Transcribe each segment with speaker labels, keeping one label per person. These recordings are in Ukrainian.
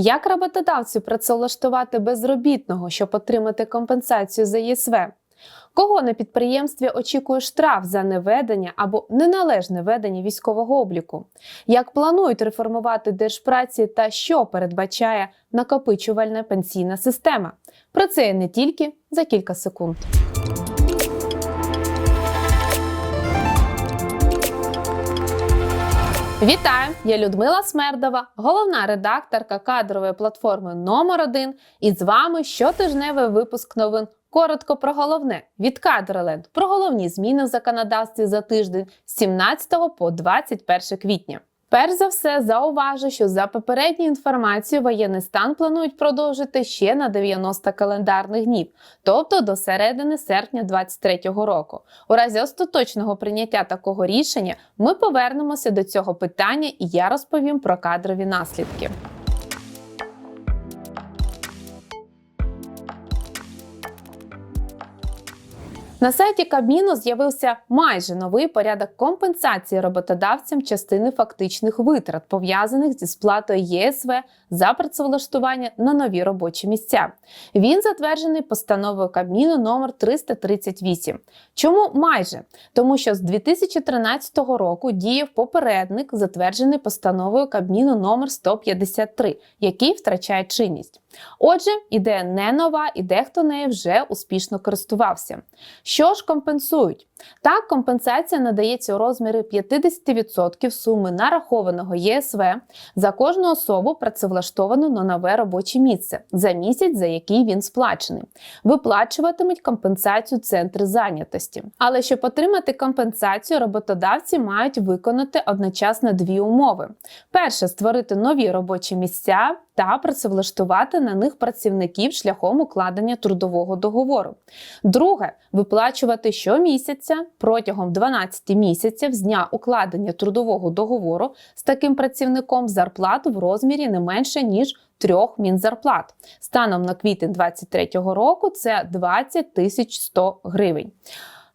Speaker 1: Як роботодавцю працевлаштувати безробітного, щоб отримати компенсацію за ЄСВ? Кого на підприємстві очікує штраф за неведення або неналежне ведення військового обліку? Як планують реформувати держпраці та що передбачає накопичувальна пенсійна система? Про це не тільки за кілька секунд. Вітаю! Я Людмила Смердова, головна редакторка кадрової платформи номер 1 І з вами щотижневий випуск новин. Коротко про головне від Кадроленд про головні зміни в законодавстві за тиждень з 17 по 21 квітня. Перш за все, зауважу, що за попередньою інформацією воєнний стан планують продовжити ще на 90 календарних днів, тобто до середини серпня 2023 року. У разі остаточного прийняття такого рішення ми повернемося до цього питання, і я розповім про кадрові наслідки. На сайті Кабміну з'явився майже новий порядок компенсації роботодавцям частини фактичних витрат, пов'язаних зі сплатою ЄСВ за працевлаштування на нові робочі місця. Він затверджений постановою Кабміну номер 338. Чому майже? Тому що з 2013 року діяв попередник, затверджений постановою Кабміну номер 153, який втрачає чинність. Отже, ідея не нова, і дехто нею вже успішно користувався. Що ж компенсують? Так, компенсація надається у розмірі 50% суми нарахованого ЄСВ за кожну особу, працевлаштовану на нове робоче місце за місяць, за який він сплачений. Виплачуватимуть компенсацію центри зайнятості. Але щоб отримати компенсацію, роботодавці мають виконати одночасно дві умови: перше створити нові робочі місця. Та працевлаштувати на них працівників шляхом укладення трудового договору. Друге виплачувати щомісяця протягом 12 місяців з дня укладення трудового договору з таким працівником зарплату в розмірі не менше ніж трьох мінзарплат. Станом на квітень 2023 року це 20 тисяч 100 гривень.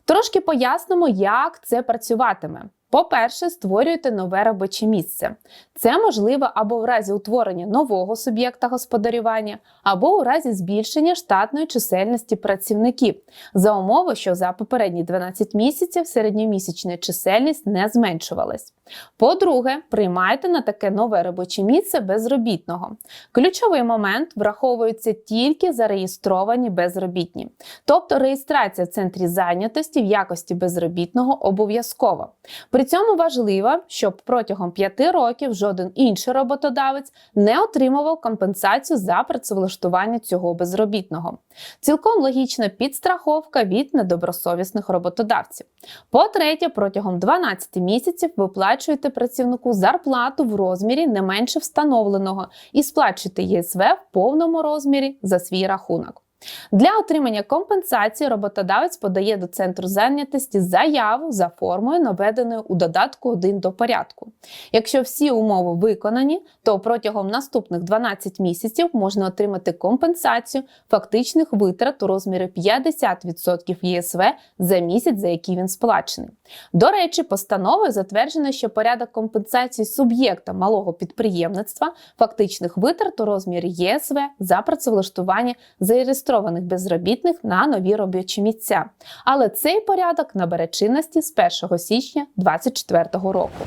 Speaker 1: Трошки пояснимо, як це працюватиме. По-перше, створюєте нове робоче місце. Це можливо або в разі утворення нового суб'єкта господарювання, або у разі збільшення штатної чисельності працівників за умови, що за попередні 12 місяців середньомісячна чисельність не зменшувалась. По-друге, приймайте на таке нове робоче місце безробітного. Ключовий момент враховується тільки зареєстровані безробітні, тобто реєстрація в центрі зайнятості в якості безробітного обов'язкова. При цьому важливо, щоб протягом 5 років жоден інший роботодавець не отримував компенсацію за працевлаштування цього безробітного. Цілком логічна підстраховка від недобросовісних роботодавців. По-третє, протягом 12 місяців виплачуєте працівнику зарплату в розмірі не менше встановленого і сплачуєте ЄСВ в повному розмірі за свій рахунок. Для отримання компенсації роботодавець подає до центру зайнятості заяву за формою, наведеною у додатку 1 до порядку. Якщо всі умови виконані, то протягом наступних 12 місяців можна отримати компенсацію фактичних витрат у розмірі 50% ЄСВ за місяць, за який він сплачений. До речі, постановою затверджено, що порядок компенсації суб'єкта малого підприємництва фактичних витрат у розмірі єСВ за працевлаштування зареєстрованих безробітних на нові робочі місця. Але цей порядок набере чинності з 1 січня 2024 року.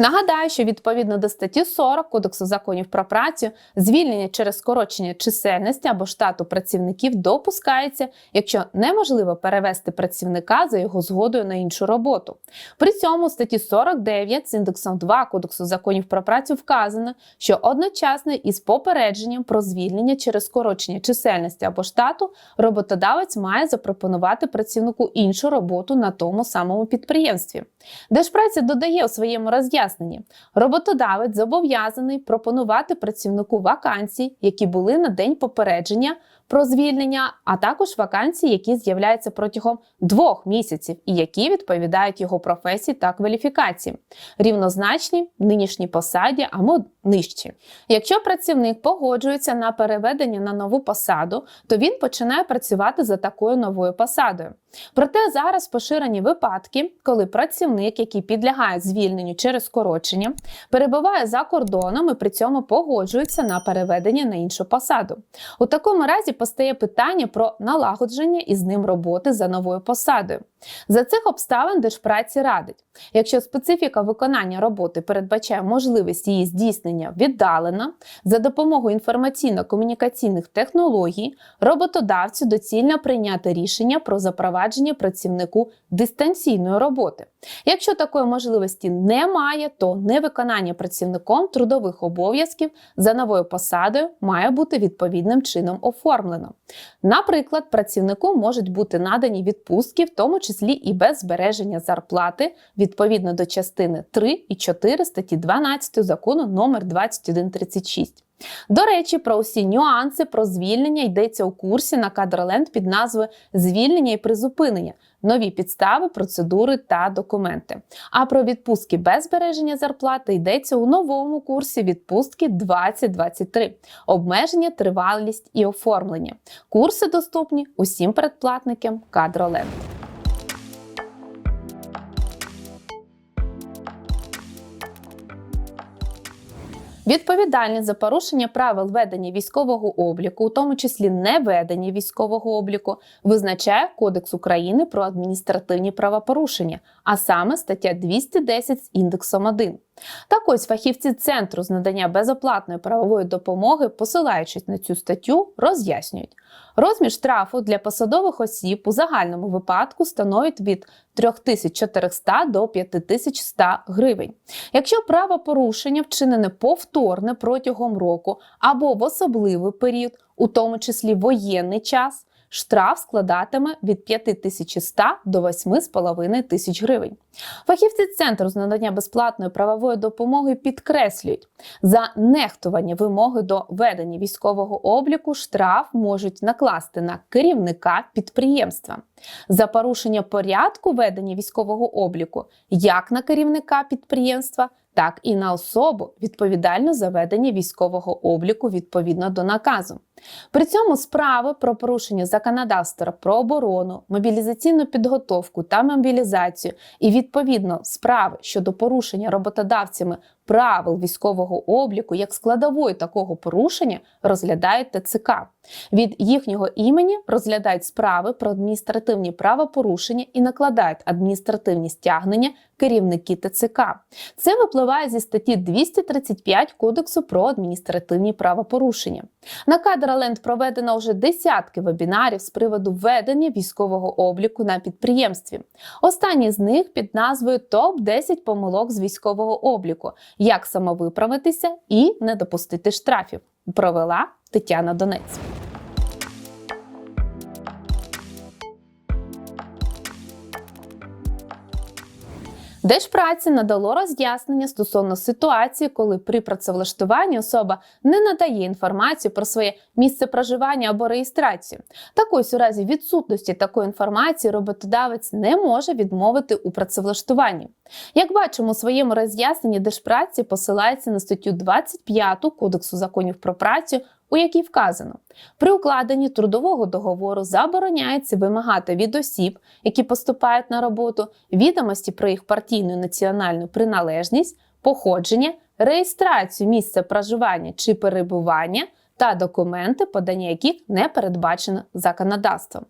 Speaker 1: Нагадаю, що відповідно до статті 40 Кодексу законів про працю звільнення через скорочення чисельності або штату працівників допускається, якщо неможливо перевести працівника за його згодою на іншу роботу. При цьому в статті 49 з індексом 2 Кодексу законів про працю вказано, що одночасно із попередженням про звільнення через скорочення чисельності або штату роботодавець має запропонувати працівнику іншу роботу на тому самому підприємстві. Держпраця додає у своєму роз'ясненні, роботодавець зобов'язаний пропонувати працівнику вакансії, які були на день попередження, про звільнення, а також вакансії, які з'являються протягом двох місяців і які відповідають його професії та кваліфікації, рівнозначні нинішній посаді або нижчі. Якщо працівник погоджується на переведення на нову посаду, то він починає працювати за такою новою посадою. Проте зараз поширені випадки, коли працівник, який підлягає звільненню через скорочення, перебуває за кордоном і при цьому погоджується на переведення на іншу посаду. У такому разі постає питання про налагодження із ним роботи за новою посадою. За цих обставин Держпраці радить, якщо специфіка виконання роботи передбачає можливість її здійснення віддалено, за допомогою інформаційно-комунікаційних технологій, роботодавцю доцільно прийняти рішення про запровадження працівнику дистанційної роботи. Якщо такої можливості немає, то невиконання працівником трудових обов'язків за новою посадою має бути відповідним чином оформлено. Наприклад, працівнику можуть бути надані відпустки, в тому числі і без збереження зарплати відповідно до частини 3 і 4 статті 12 закону номер 2136. До речі, про усі нюанси про звільнення йдеться у курсі на Кадроленд під назвою Звільнення і призупинення, нові підстави, процедури та документи. А про відпустки без збереження зарплати йдеться у новому курсі відпустки 2023, обмеження, тривалість і оформлення. Курси доступні усім передплатникам Кадроленд. Відповідальність за порушення правил ведення військового обліку, у тому числі неведення військового обліку, визначає Кодекс України про адміністративні правопорушення, а саме стаття 210 з індексом 1. Так ось фахівці центру з надання безоплатної правової допомоги, посилаючись на цю статтю, роз'яснюють, розмір штрафу для посадових осіб у загальному випадку становить від 3400 до 5100 гривень. Якщо правопорушення вчинене повторне протягом року або в особливий період, у тому числі воєнний час, штраф складатиме від 5100 до 8,5 тисяч гривень. Фахівці центру з надання безплатної правової допомоги підкреслюють, за нехтування вимоги до ведення військового обліку штраф можуть накласти на керівника підприємства. За порушення порядку ведення військового обліку як на керівника підприємства, так і на особу відповідальну за ведення військового обліку відповідно до наказу. При цьому справи про порушення законодавства про оборону, мобілізаційну підготовку та мобілізацію і відповідно справи щодо порушення роботодавцями правил військового обліку як складової такого порушення розглядають ТЦК. Від їхнього імені розглядають справи про адміністративні правопорушення і накладають адміністративні стягнення керівники ТЦК. Це випливає зі статті 235 Кодексу про адміністративні правопорушення. На Кадраленд проведено вже десятки вебінарів з приводу ведення військового обліку на підприємстві. Останній з них під назвою Топ 10 помилок з військового обліку, як самовиправитися і не допустити штрафів. Провела Тетяна Донець. Держпраці надало роз'яснення стосовно ситуації, коли при працевлаштуванні особа не надає інформацію про своє місце проживання або реєстрацію. Так ось у разі відсутності такої інформації роботодавець не може відмовити у працевлаштуванні. Як бачимо у своєму роз'ясненні Держпраці посилається на статтю 25 Кодексу законів про працю у якій вказано, при укладенні трудового договору забороняється вимагати від осіб, які поступають на роботу, відомості про їх партійну національну приналежність, походження, реєстрацію місця проживання чи перебування та документи, подання яких не передбачено законодавством.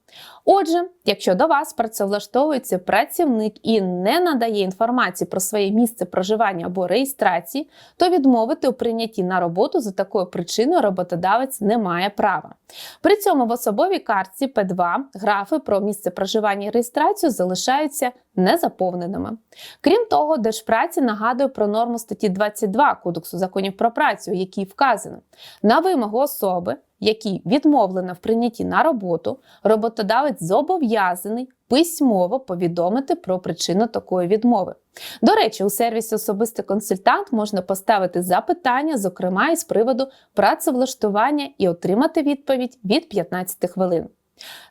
Speaker 1: Отже, якщо до вас працевлаштовується працівник і не надає інформації про своє місце проживання або реєстрації, то відмовити у прийнятті на роботу за такою причиною роботодавець не має права. При цьому в особовій картці П2 графи про місце проживання і реєстрацію залишаються незаповненими. Крім того, Держпраці нагадує про норму статті 22 Кодексу законів про працю, якій вказано на вимогу особи, якій відмовлено в прийнятті на роботу, роботодавець зобов'язаний письмово повідомити про причину такої відмови. До речі, у сервісі особистий консультант можна поставити запитання, зокрема із приводу працевлаштування, і отримати відповідь від 15 хвилин.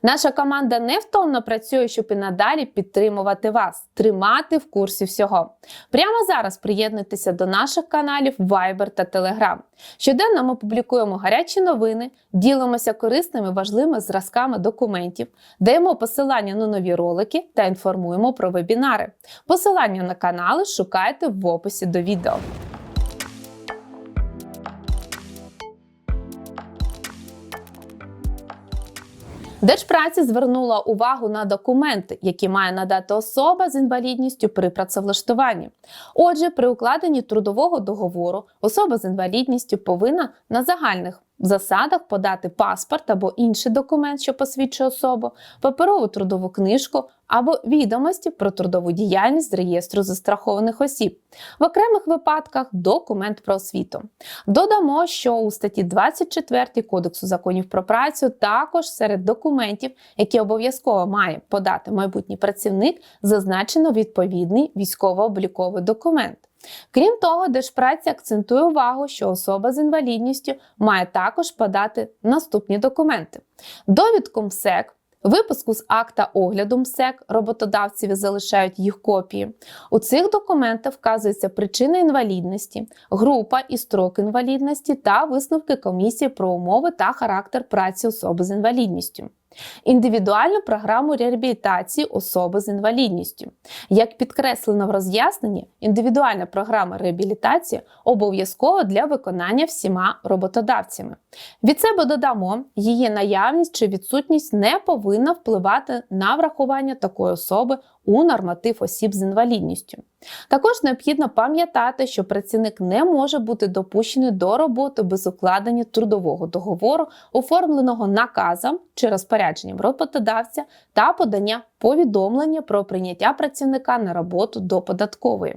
Speaker 1: Наша команда невтомно працює, щоб і надалі підтримувати вас, тримати в курсі всього. Прямо зараз приєднуйтеся до наших каналів Viber та Telegram. Щоденно ми публікуємо гарячі новини, ділимося корисними важливими зразками документів, даємо посилання на нові ролики та інформуємо про вебінари. Посилання на канали шукайте в описі до відео. Держпраці звернула увагу на документи, які має надати особа з інвалідністю при працевлаштуванні. Отже, при укладенні трудового договору особа з інвалідністю повинна на загальних засадах подати паспорт або інший документ, що посвідчує особу, паперову трудову книжку або відомості про трудову діяльність з реєстру застрахованих осіб, в окремих випадках документ про освіту. Додамо, що у статті 24 Кодексу законів про працю також серед документів, які обов'язково має подати майбутній працівник, зазначено відповідний військово-обліковий документ. Крім того, Держпраця акцентує увагу, що особа з інвалідністю має також подати наступні документи: довідку МСЕК, Випуску з акта огляду МСЕК роботодавцеві залишають їх копії. У цих документах вказується причина інвалідності, група і строк інвалідності та висновки комісії про умови та характер праці особи з інвалідністю індивідуальну програму реабілітації особи з інвалідністю. Як підкреслено в роз'ясненні, індивідуальна програма реабілітації обов'язкова для виконання всіма роботодавцями. Від себе додамо, її наявність чи відсутність не повинна впливати на врахування такої особи у норматив осіб з інвалідністю. Також необхідно пам'ятати, що працівник не може бути допущений до роботи без укладення трудового договору, оформленого наказом чи розпорядженням роботодавця та подання повідомлення про прийняття працівника на роботу до податкової.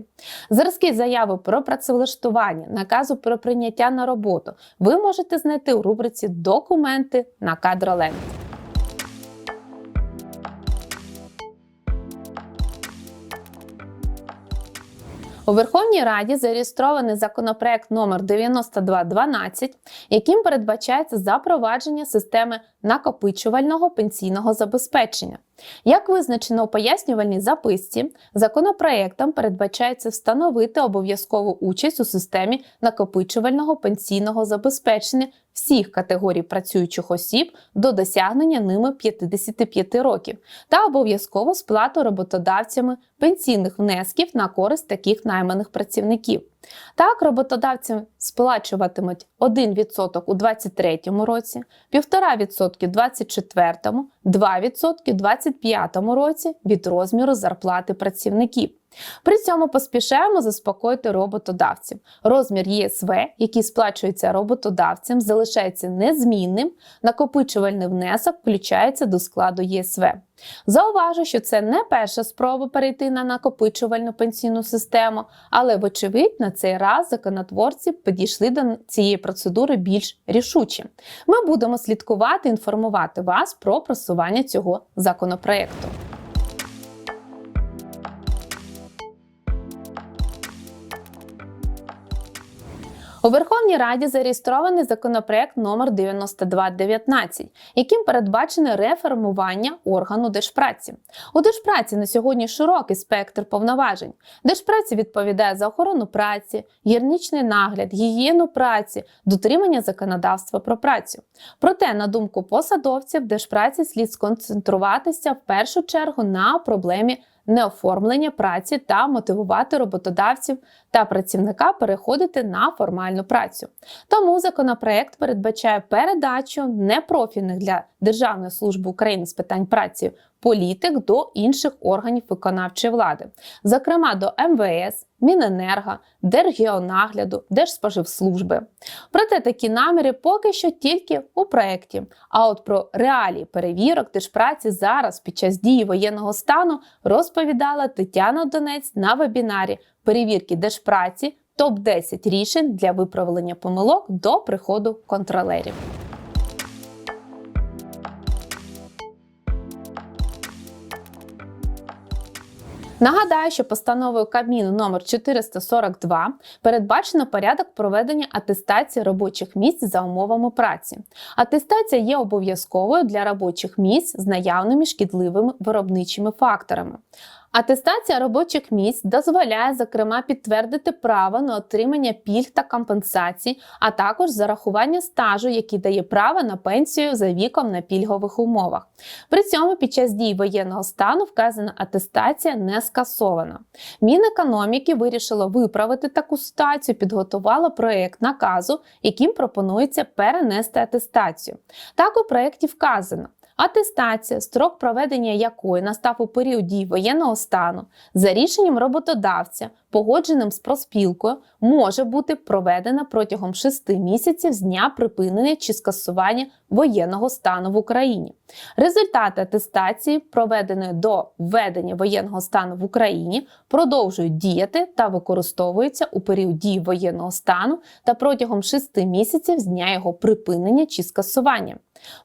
Speaker 1: Зразки заяви про працевлаштування, наказу про прийняття на роботу ви можете знайти у рубриці Документи на кадроленті. У Верховній Раді зареєстрований законопроект номер 9212, яким передбачається запровадження системи накопичувального пенсійного забезпечення. Як визначено у пояснювальній записці, законопроектом передбачається встановити обов'язкову участь у системі накопичувального пенсійного забезпечення всіх категорій працюючих осіб до досягнення ними 55 років та обов'язкову сплату роботодавцями пенсійних внесків на користь таких найманих працівників. Так, роботодавці сплачуватимуть 1% у 2023 році, 1,5% у 2024, 2% у 2025 році від розміру зарплати працівників. При цьому поспішаємо заспокоїти роботодавців. Розмір ЄСВ, який сплачується роботодавцям, залишається незмінним, накопичувальний внесок включається до складу ЄСВ. Зауважу, що це не перша спроба перейти на накопичувальну пенсійну систему, але, вочевидь, на цей раз законотворці підійшли до цієї процедури більш рішуче. Ми будемо слідкувати інформувати вас про просування цього законопроекту. У Верховній Раді зареєстрований законопроект номер 9219, яким передбачене реформування органу держпраці. У держпраці на сьогодні широкий спектр повноважень. Держпраці відповідає за охорону праці, гірничний нагляд, гігієну праці, дотримання законодавства про працю. Проте, на думку посадовців, держпраці слід сконцентруватися в першу чергу на проблемі неоформлення праці та мотивувати роботодавців та працівника переходити на формальну працю. Тому законопроект передбачає передачу непрофільних для Державної служби України з питань праці політик до інших органів виконавчої влади, зокрема до МВС, Міненерго, Держгеонагляду, Держспоживслужби. Проте такі наміри поки що тільки у проєкті. А от про реалії перевірок держпраці зараз під час дії воєнного стану розповідала Тетяна Донець на вебінарі перевірки держпраці топ 10 рішень для виправлення помилок до приходу контролерів. Нагадаю, що постановою Кабміну номер 442 передбачено порядок проведення атестації робочих місць за умовами праці. Атестація є обов'язковою для робочих місць з наявними шкідливими виробничими факторами. Атестація робочих місць дозволяє, зокрема, підтвердити право на отримання пільг та компенсацій, а також зарахування стажу, який дає право на пенсію за віком на пільгових умовах. При цьому під час дій воєнного стану вказана атестація не скасована. Мінекономіки вирішило виправити таку ситуацію, підготувало проєкт наказу, яким пропонується перенести атестацію. Так у проєкті вказано. Атестація, строк проведення якої настав у період дій воєнного стану, за рішенням роботодавця, погодженим з проспілкою, може бути проведена протягом 6 місяців з дня припинення чи скасування воєнного стану в Україні. Результати атестації, проведеної до введення воєнного стану в Україні, продовжують діяти та використовуються у період дії воєнного стану та протягом 6 місяців з дня його припинення чи скасування.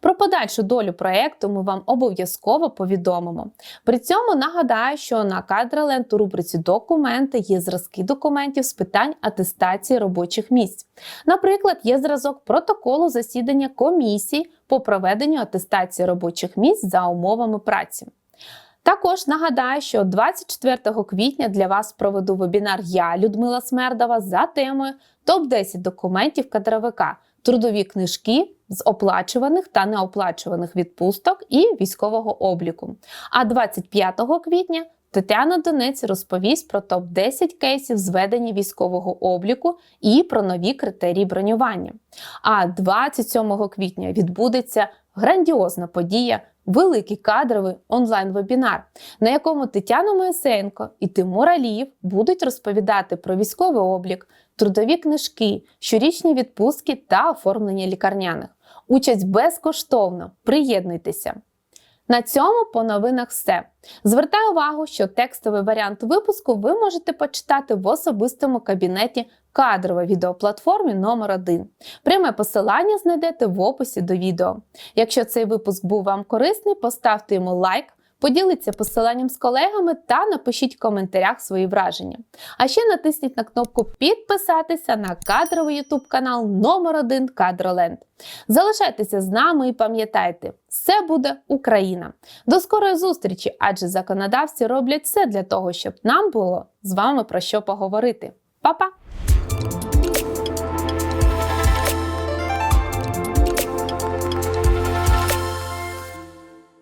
Speaker 1: Про подальшу долю проекту ми вам обов'язково повідомимо. При цьому нагадаю, що на кадроленд у рубриці документи є зразки документів з питань атестації робочих місць. Наприклад, є зразок протоколу засідання комісії по проведенню атестації робочих місць за умовами праці. Також нагадаю, що 24 квітня для вас проведу вебінар я, Людмила Смердова, за темою топ-10 документів кадровика, трудові книжки з оплачуваних та неоплачуваних відпусток і військового обліку. А 25 квітня Тетяна Донець розповість про топ-10 кейсів зведення військового обліку і про нові критерії бронювання. А 27 квітня відбудеться грандіозна подія. Великий кадровий онлайн-вебінар, на якому Тетяна Моїсеєнко і Тимур Аліїв будуть розповідати про військовий облік, трудові книжки, щорічні відпустки та оформлення лікарняних. Участь безкоштовно. Приєднуйтеся! На цьому по новинах все. Звертаю увагу, що текстовий варіант випуску ви можете почитати в особистому кабінеті кадрової відеоплатформі номер 1 Пряме посилання знайдете в описі до відео. Якщо цей випуск був вам корисний, поставте йому лайк. Поділіться посиланням з колегами та напишіть в коментарях свої враження. А ще натисніть на кнопку підписатися на кадровий YouTube канал номер 1 Кадроленд. Залишайтеся з нами і пам'ятайте, все буде Україна. До скорої зустрічі, адже законодавці роблять все для того, щоб нам було з вами про що поговорити. Па-па!